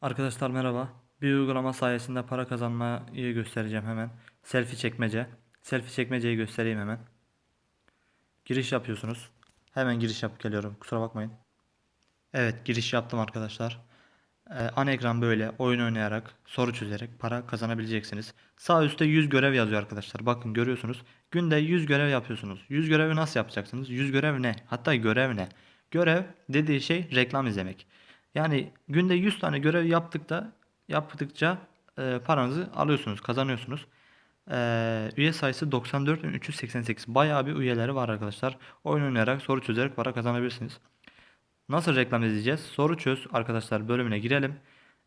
Arkadaşlar merhaba. Bir uygulama sayesinde para kazanmayı göstereceğim hemen. Selfie çekmece. Selfie çekmeceyi göstereyim hemen. Giriş yapıyorsunuz. Hemen giriş yapıp geliyorum. Kusura bakmayın. Evet giriş yaptım arkadaşlar. Ee, ana ekran böyle oyun oynayarak, soru çözerek para kazanabileceksiniz. Sağ üstte 100 görev yazıyor arkadaşlar. Bakın görüyorsunuz. Günde 100 görev yapıyorsunuz. 100 görevi nasıl yapacaksınız? 100 görev ne? Hatta görev ne? Görev dediği şey reklam izlemek. Yani günde 100 tane görev yaptıkta yaptıkça e, paranızı alıyorsunuz, kazanıyorsunuz. E, üye sayısı 94.388. Bayağı bir üyeleri var arkadaşlar. Oyun oynayarak, soru çözerek para kazanabilirsiniz. Nasıl reklam izleyeceğiz? Soru çöz arkadaşlar bölümüne girelim.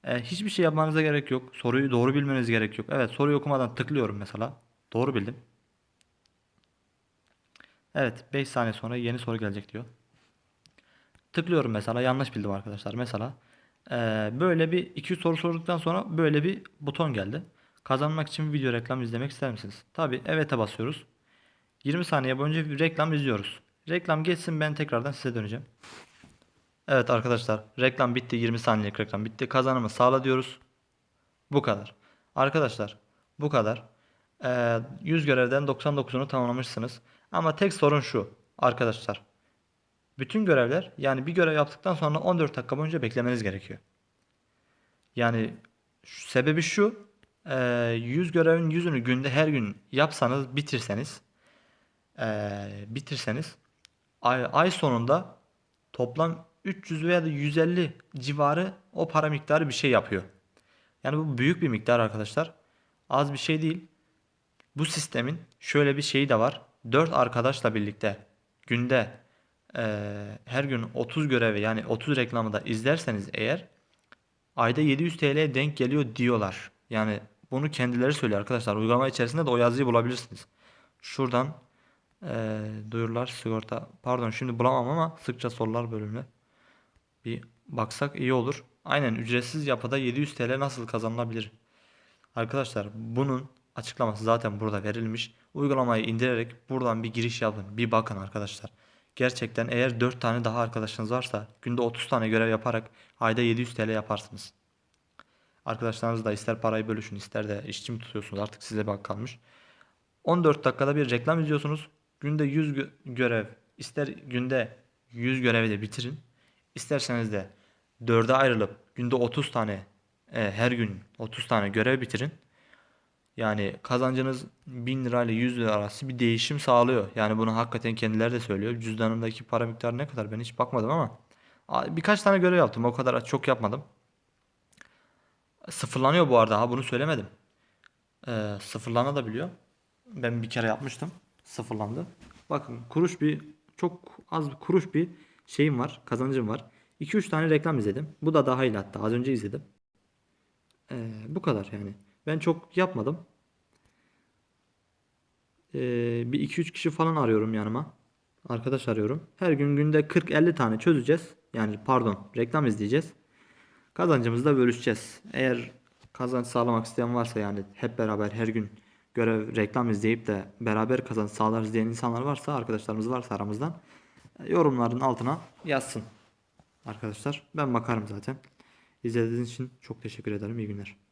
E, hiçbir şey yapmanıza gerek yok. Soruyu doğru bilmeniz gerek yok. Evet soruyu okumadan tıklıyorum mesela. Doğru bildim. Evet 5 saniye sonra yeni soru gelecek diyor. Tıklıyorum mesela yanlış bildim arkadaşlar. Mesela eee, böyle bir 200 soru sorduktan sonra böyle bir buton geldi. Kazanmak için video reklam izlemek ister misiniz? Tabi evet'e basıyoruz. 20 saniye boyunca bir reklam izliyoruz. Reklam geçsin ben tekrardan size döneceğim. Evet arkadaşlar reklam bitti 20 saniyelik reklam bitti. Kazanımı sağla diyoruz. Bu kadar. Arkadaşlar bu kadar. Eee 100 görevden 99'unu tamamlamışsınız. Ama tek sorun şu arkadaşlar. Bütün görevler yani bir görev yaptıktan sonra 14 dakika boyunca beklemeniz gerekiyor. Yani sebebi şu. eee, 100 görevin 100'ünü günde her gün yapsanız bitirseniz eee, bitirseniz ay, ay sonunda toplam 300 veya da 150 civarı o para miktarı bir şey yapıyor. Yani bu büyük bir miktar arkadaşlar. Az bir şey değil. Bu sistemin şöyle bir şeyi de var. 4 arkadaşla birlikte günde eee, her gün 30 görevi yani 30 reklamı da izlerseniz eğer ayda 700 TL'ye denk geliyor diyorlar. Yani bunu kendileri söylüyor arkadaşlar. Uygulama içerisinde de o yazıyı bulabilirsiniz. Şuradan eee duyurular sigorta pardon şimdi bulamam ama sıkça sorular bölümüne bir baksak iyi olur. Aynen ücretsiz yapıda 700 TL nasıl kazanılabilir? Arkadaşlar bunun açıklaması zaten burada verilmiş. Uygulamayı indirerek buradan bir giriş yapın. Bir bakın arkadaşlar. Gerçekten eğer 4 tane daha arkadaşınız varsa günde 30 tane görev yaparak ayda 700 TL yaparsınız. Arkadaşlarınız da ister parayı bölüşün ister de işçi mi tutuyorsunuz artık size bak kalmış. 14 dakikada bir reklam izliyorsunuz. Günde 100 gö- görev ister günde 100 görevi de bitirin. İsterseniz de 4'e ayrılıp günde 30 tane e, her gün 30 tane görev bitirin. Yani kazancınız 1000 lira ile 100 lira arası bir değişim sağlıyor. Yani bunu hakikaten kendileri de söylüyor. Cüzdanımdaki para miktarı ne kadar ben hiç bakmadım ama birkaç tane görev yaptım. O kadar çok yapmadım. Sıfırlanıyor bu arada ha bunu söylemedim. Ee, sıfırlana da biliyor. Ben bir kere yapmıştım. Sıfırlandı. Bakın kuruş bir çok az bir kuruş bir şeyim var. Kazancım var. 2-3 tane reklam izledim. Bu da dahil hatta. Az önce izledim. Ee, bu kadar yani. Ben çok yapmadım. Ee, bir 2-3 kişi falan arıyorum yanıma. Arkadaş arıyorum. Her gün günde 40-50 tane çözeceğiz. Yani pardon reklam izleyeceğiz. Kazancımızı da bölüşeceğiz. Eğer kazanç sağlamak isteyen varsa yani hep beraber her gün görev reklam izleyip de beraber kazanç sağlarız diyen insanlar varsa arkadaşlarımız varsa aramızdan e, yorumların altına yazsın. Arkadaşlar ben bakarım zaten. İzlediğiniz için çok teşekkür ederim. İyi günler.